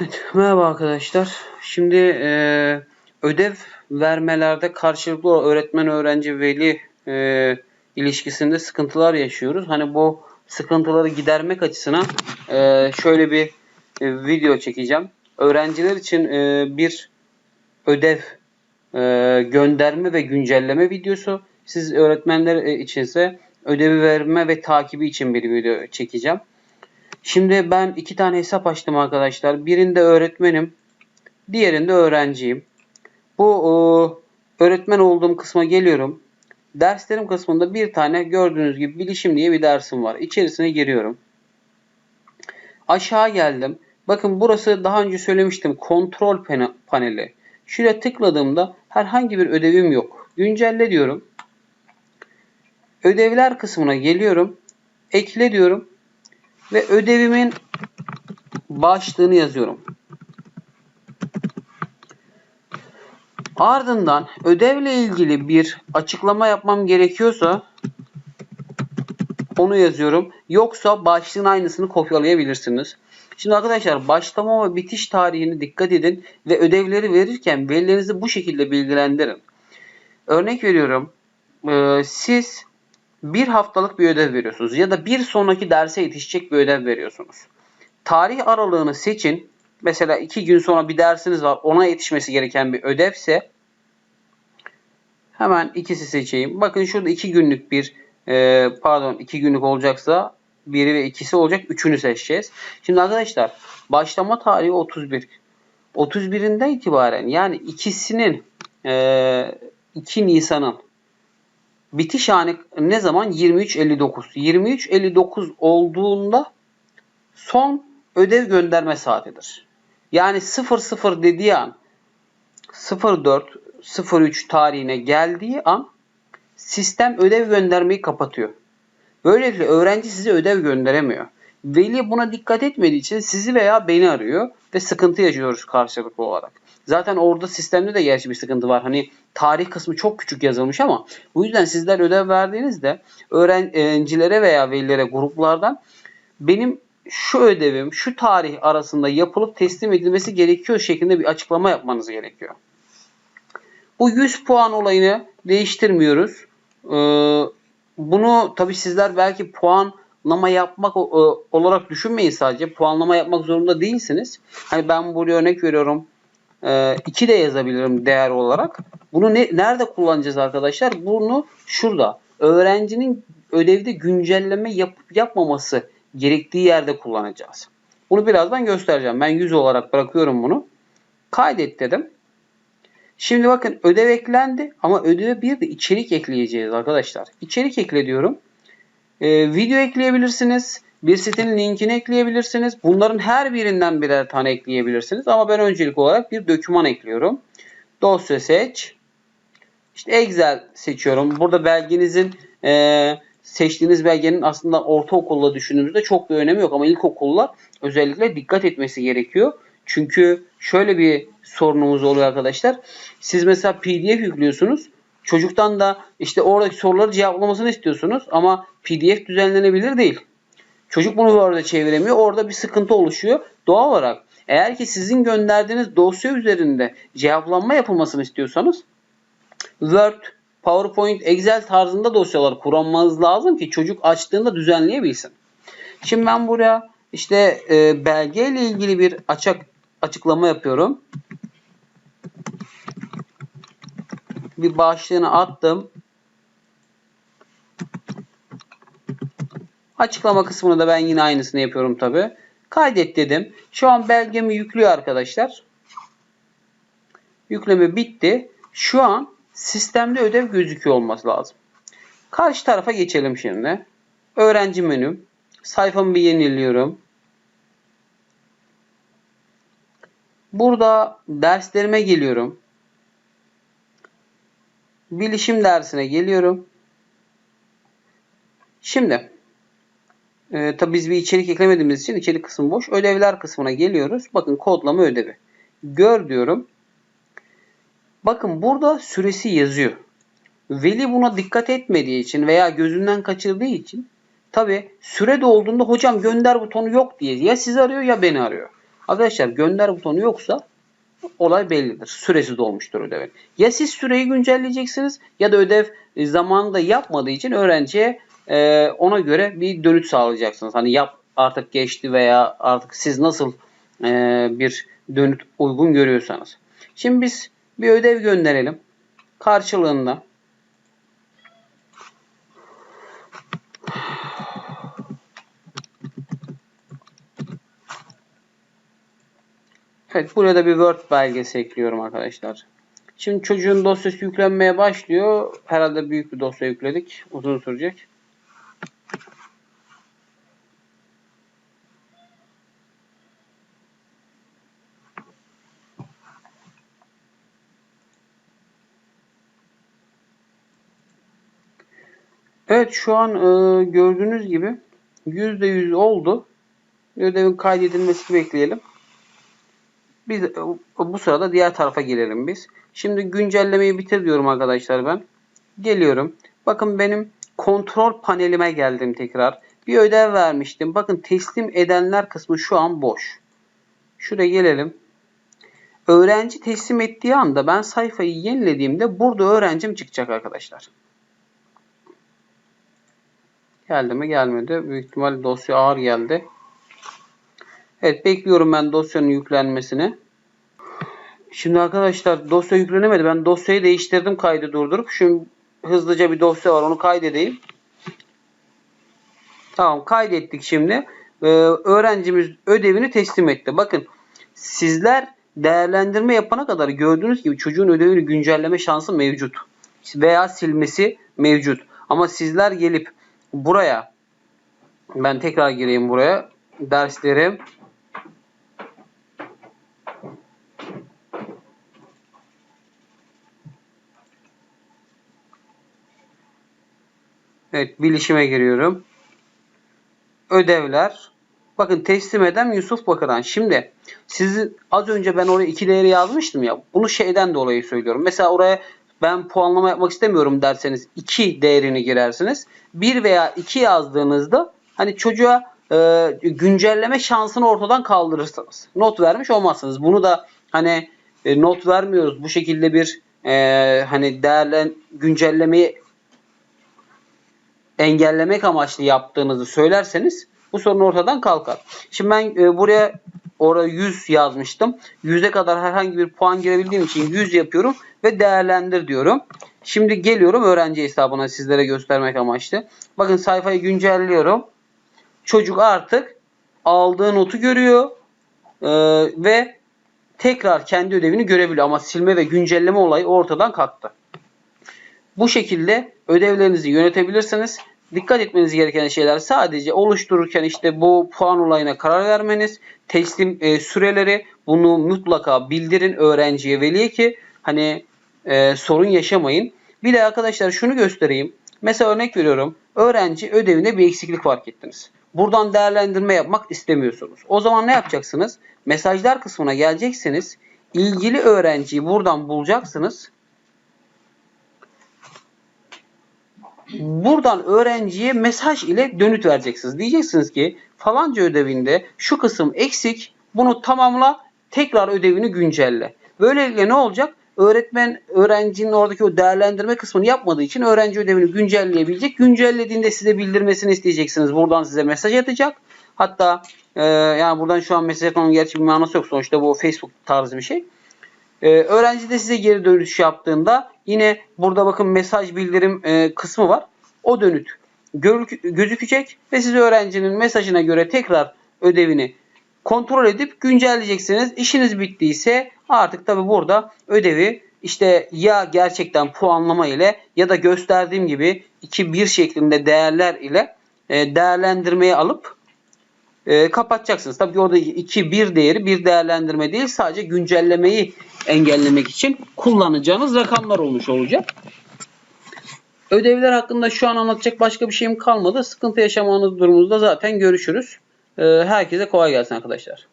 Evet, merhaba arkadaşlar. Şimdi e, ödev vermelerde karşılıklı öğretmen öğrenci veli e, ilişkisinde sıkıntılar yaşıyoruz. Hani bu sıkıntıları gidermek açısından e, şöyle bir e, video çekeceğim. Öğrenciler için e, bir ödev e, gönderme ve güncelleme videosu. Siz öğretmenler e, içinse ödevi verme ve takibi için bir video çekeceğim. Şimdi ben iki tane hesap açtım arkadaşlar. Birinde öğretmenim, diğerinde öğrenciyim. Bu e, öğretmen olduğum kısma geliyorum. Derslerim kısmında bir tane gördüğünüz gibi bilişim diye bir dersim var. İçerisine giriyorum. Aşağı geldim. Bakın burası daha önce söylemiştim kontrol paneli. Şuraya tıkladığımda herhangi bir ödevim yok. Güncelle diyorum. Ödevler kısmına geliyorum. Ekle diyorum ve ödevimin başlığını yazıyorum. Ardından ödevle ilgili bir açıklama yapmam gerekiyorsa onu yazıyorum. Yoksa başlığın aynısını kopyalayabilirsiniz. Şimdi arkadaşlar başlama ve bitiş tarihini dikkat edin ve ödevleri verirken velilerinizi bu şekilde bilgilendirin. Örnek veriyorum. Siz bir haftalık bir ödev veriyorsunuz ya da bir sonraki derse yetişecek bir ödev veriyorsunuz. Tarih aralığını seçin. Mesela iki gün sonra bir dersiniz var ona yetişmesi gereken bir ödevse hemen ikisi seçeyim. Bakın şurada iki günlük bir e, pardon iki günlük olacaksa biri ve ikisi olacak. Üçünü seçeceğiz. Şimdi arkadaşlar başlama tarihi 31. 31'inde itibaren yani ikisinin e, 2 Nisan'ın Bitiş anı ne zaman? 23.59. 23.59 olduğunda son ödev gönderme saatidir. Yani 00 dediği an 04 03 tarihine geldiği an sistem ödev göndermeyi kapatıyor. Böylelikle öğrenci size ödev gönderemiyor. Veli buna dikkat etmediği için sizi veya beni arıyor ve sıkıntı yaşıyoruz karşılıklı olarak. Zaten orada sistemde de gerçi bir sıkıntı var. Hani tarih kısmı çok küçük yazılmış ama bu yüzden sizler ödev verdiğinizde öğrencilere veya velilere gruplardan benim şu ödevim şu tarih arasında yapılıp teslim edilmesi gerekiyor şeklinde bir açıklama yapmanız gerekiyor. Bu 100 puan olayını değiştirmiyoruz. Ee, bunu tabi sizler belki puanlama yapmak olarak düşünmeyin sadece. Puanlama yapmak zorunda değilsiniz. Hani ben buraya örnek veriyorum 2 ee, de yazabilirim değer olarak. Bunu ne, nerede kullanacağız arkadaşlar? Bunu şurada. Öğrencinin ödevde güncelleme yapıp yapmaması gerektiği yerde kullanacağız. Bunu birazdan göstereceğim. Ben 100 olarak bırakıyorum bunu. Kaydet dedim. Şimdi bakın ödev eklendi ama ödeve bir de içerik ekleyeceğiz arkadaşlar. İçerik ekle diyorum. Ee, video ekleyebilirsiniz. Bir sitenin linkini ekleyebilirsiniz. Bunların her birinden birer tane ekleyebilirsiniz. Ama ben öncelik olarak bir doküman ekliyorum. Dosya seç. İşte Excel seçiyorum. Burada belgenizin e, seçtiğiniz belgenin aslında ortaokulla düşündüğümüzde çok bir önemi yok. Ama ilkokullar özellikle dikkat etmesi gerekiyor. Çünkü şöyle bir sorunumuz oluyor arkadaşlar. Siz mesela PDF yüklüyorsunuz. Çocuktan da işte oradaki soruları cevaplamasını istiyorsunuz ama PDF düzenlenebilir değil. Çocuk bunu bu arada çeviremiyor. Orada bir sıkıntı oluşuyor. Doğal olarak eğer ki sizin gönderdiğiniz dosya üzerinde cevaplanma yapılmasını istiyorsanız Word, PowerPoint, Excel tarzında dosyalar kullanmanız lazım ki çocuk açtığında düzenleyebilsin. Şimdi ben buraya işte e, belge ile ilgili bir açık açıklama yapıyorum. Bir başlığını attım. Açıklama kısmını da ben yine aynısını yapıyorum tabi. Kaydet dedim. Şu an belgemi yüklüyor arkadaşlar. Yükleme bitti. Şu an sistemde ödev gözüküyor olması lazım. Karşı tarafa geçelim şimdi. Öğrenci menüm. Sayfamı bir yeniliyorum. Burada derslerime geliyorum. Bilişim dersine geliyorum. Şimdi e, tabi biz bir içerik eklemediğimiz için içerik kısmı boş. Ödevler kısmına geliyoruz. Bakın kodlama ödevi. Gör diyorum. Bakın burada süresi yazıyor. Veli buna dikkat etmediği için veya gözünden kaçırdığı için tabi süre dolduğunda hocam gönder butonu yok diye ya sizi arıyor ya beni arıyor. Arkadaşlar gönder butonu yoksa olay bellidir. Süresi dolmuştur ödevin. Ya siz süreyi güncelleyeceksiniz ya da ödev e, zamanında yapmadığı için öğrenciye e, ona göre bir dönüt sağlayacaksınız. Hani yap artık geçti veya artık siz nasıl e, bir dönüt uygun görüyorsanız. Şimdi biz bir ödev gönderelim. Karşılığında Evet buraya da bir Word belgesi ekliyorum arkadaşlar. Şimdi çocuğun dosyası yüklenmeye başlıyor. Herhalde büyük bir dosya yükledik. Uzun sürecek. Evet şu an e, gördüğünüz gibi %100 oldu. Ödevin kaydedilmesini bekleyelim. Biz e, bu sırada diğer tarafa gelelim biz. Şimdi güncellemeyi bitir diyorum arkadaşlar ben. Geliyorum. Bakın benim kontrol panelime geldim tekrar. Bir ödev vermiştim. Bakın teslim edenler kısmı şu an boş. Şuraya gelelim. Öğrenci teslim ettiği anda ben sayfayı yenilediğimde burada öğrencim çıkacak arkadaşlar. Geldi mi? Gelmedi. Büyük ihtimal dosya ağır geldi. Evet bekliyorum ben dosyanın yüklenmesini. Şimdi arkadaşlar dosya yüklenemedi. Ben dosyayı değiştirdim kaydı durdurup. Şimdi hızlıca bir dosya var onu kaydedeyim. Tamam kaydettik şimdi. Ee, öğrencimiz ödevini teslim etti. Bakın sizler değerlendirme yapana kadar gördüğünüz gibi çocuğun ödevini güncelleme şansı mevcut. Veya silmesi mevcut. Ama sizler gelip buraya ben tekrar gireyim buraya. Derslerim Evet bilişime giriyorum. Ödevler. Bakın teslim eden Yusuf Bakıran. Şimdi sizi az önce ben oraya iki değeri yazmıştım ya. Bunu şeyden dolayı söylüyorum. Mesela oraya ben puanlama yapmak istemiyorum derseniz 2 değerini girersiniz. 1 veya 2 yazdığınızda hani çocuğa e, güncelleme şansını ortadan kaldırırsınız. Not vermiş olmazsınız. Bunu da hani e, not vermiyoruz. Bu şekilde bir e, hani değerlen güncellemeyi engellemek amaçlı yaptığınızı söylerseniz bu sorun ortadan kalkar. Şimdi ben e, buraya oraya 100 yazmıştım. 100'e kadar herhangi bir puan girebildiğim için 100 yapıyorum ve değerlendir diyorum. Şimdi geliyorum öğrenci hesabına sizlere göstermek amaçlı. Bakın sayfayı güncelliyorum. Çocuk artık aldığı notu görüyor e, ve tekrar kendi ödevini görebiliyor. Ama silme ve güncelleme olayı ortadan kalktı. Bu şekilde ödevlerinizi yönetebilirsiniz. Dikkat etmeniz gereken şeyler sadece oluştururken işte bu puan olayına karar vermeniz, teslim e, süreleri bunu mutlaka bildirin öğrenciye, veliye ki hani e, sorun yaşamayın. Bir de arkadaşlar şunu göstereyim. Mesela örnek veriyorum. Öğrenci ödevinde bir eksiklik fark ettiniz. Buradan değerlendirme yapmak istemiyorsunuz. O zaman ne yapacaksınız? Mesajlar kısmına geleceksiniz. İlgili öğrenciyi buradan bulacaksınız. Buradan öğrenciye mesaj ile dönüt vereceksiniz. Diyeceksiniz ki falanca ödevinde şu kısım eksik bunu tamamla tekrar ödevini güncelle. Böylelikle ne olacak? Öğretmen öğrencinin oradaki o değerlendirme kısmını yapmadığı için öğrenci ödevini güncelleyebilecek. Güncellediğinde size bildirmesini isteyeceksiniz. Buradan size mesaj atacak. Hatta e, yani buradan şu an mesaj atmanın gerçi bir manası yok. Sonuçta bu Facebook tarzı bir şey. Ee, öğrenci de size geri dönüş yaptığında yine burada bakın mesaj bildirim e, kısmı var. O dönüt gözükecek ve siz öğrencinin mesajına göre tekrar ödevini kontrol edip güncelleyeceksiniz. İşiniz bittiyse artık tabi burada ödevi işte ya gerçekten puanlama ile ya da gösterdiğim gibi 2-1 şeklinde değerler ile e, değerlendirmeye alıp e, kapatacaksınız. Tabii ki orada 2-1 değeri bir değerlendirme değil sadece güncellemeyi engellemek için kullanacağınız rakamlar olmuş olacak. Ödevler hakkında şu an anlatacak başka bir şeyim kalmadı. Sıkıntı yaşamanız durumunda zaten görüşürüz. Ee, herkese kolay gelsin arkadaşlar.